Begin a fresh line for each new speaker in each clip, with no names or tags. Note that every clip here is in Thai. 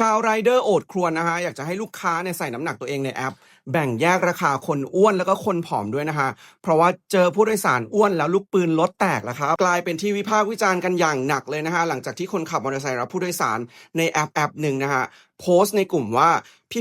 ชาวไรเดอร์โอดครวญนะคะอยากจะให้ลูกค้าเนี่ยใส่น้ำหนักตัวเองในแอป แบ่งแยกราคาคนอ้วนแล้วก็คนผอมด้วยนะคะ เพราะว่าเจอผู้โดยสารอ้วนแล้วลูกปืนรถแตกแล้วครับกลายเป็นที่วิพากษ์วิจารณ์กันอย่างหนักเลยนะคะหลังจากที่คนขับมอเตอร์ไซค์รับผู้โดยสารในแอปแอปหนึ่งนะคะ โพสต์ในกลุ่มว่า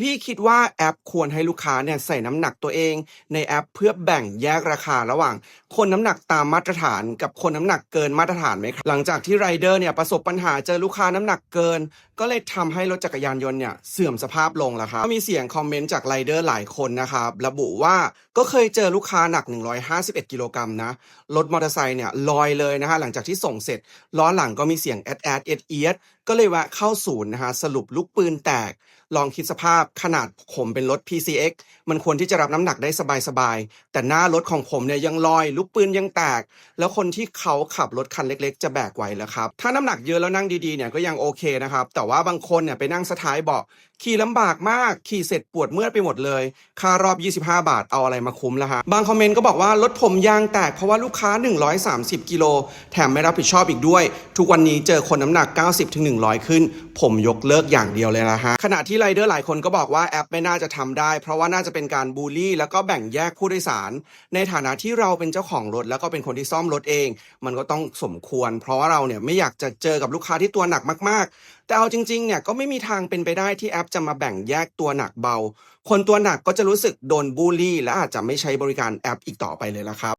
พี่ๆคิดว่าแอปควรให้ลูกค้าเนี่ยใส่น้ำหนักตัวเอง ในแอปเพื่อแบ่งแยกราคาระหว่าง คนน้ำหนักตามมาตรฐาน กับคนน้ำหนักเกินมาตรฐานไหมครับหลังจากที่ไรเดอร์เนี่ยประสบปัญหาเจอลูกค้าน้ำหนักเกิน ก็เลยทำให้รถจักรยานยนต์เนี่ยเสื่อมสภาพลงแล้วครับก็มีเสียงคอมเมนต์จากไรเดอร์หลายคนนะครับระบุว่าก็เคยเจอลูกค้าหนัก 151 กิโลกรัมนะรถมอเตอร์ไซค์เนี่ยลอยเลยนะฮะหลังจากที่ส่งเสร็จล้อหลังก็มีเสียงแอดแอดเอ็ดเอียดก็เลยแวะเข้าศูนย์นะฮะสรุปลูกปืนแตก ลองคิดสภาพขนาดผมเป็นรถ PCX มันควรที่จะรับน้ำหนักได้สบายๆ แต่หน้ารถของผมเนี่ยยังลอย ลูกปืนยังแตก แล้วคนที่เขาขับรถคันเล็ก ๆ จะแบกไหวหรอครับ ถ้าน้ำหนักเยอะแล้วนั่งดีๆเนี่ยก็ยังโอเคนะครับ แต่ว่าบางคนเนี่ยไปนั่งสท้ายเบาะ ขี่ลำบากมาก ขี่เสร็จปวดเมื่อยไปหมดเลย ค่ารอบ 25 บาท เอาอะไรมาคุ้มล่ะฮะ บางคอมเมนต์ก็บอกว่ารถผมยางแตกเพราะว่าลูกค้า 130 กิโล แถมไม่รับผิดชอบอีกด้วย ทุกวันนี้เจอคนน้ำหนัก 90-100 ขึ้น ผมยกเลิกอย่างเดียวเลยนะฮะ ขณะที่ไรเดอร์หลายคนก็บอกว่าแอปไม่น่าจะทำได้ เพราะว่าน่าจะเป็นการบูลลี่ แล้วก็แบ่งแยกผู้โดยสาร ในฐานะที่เราเป็นเจ้าของรถแล้วก็เป็นคนที่ซ่อมรถเอง มันก็ต้องสมควร เพราะว่าเราเนี่ยไม่อยากจะเจอกับลูกค้าที่ตัวหนักมากๆ แต่เอาจริงๆเนี่ยก็ไม่มีทางเป็นไปได้ที่แอปจะมาแบ่งแยกตัวหนักเบา คนตัวหนักก็จะรู้สึกโดนบูลลี่ และอาจจะไม่ใช้บริการแอปอีกต่อไปเลยละครับ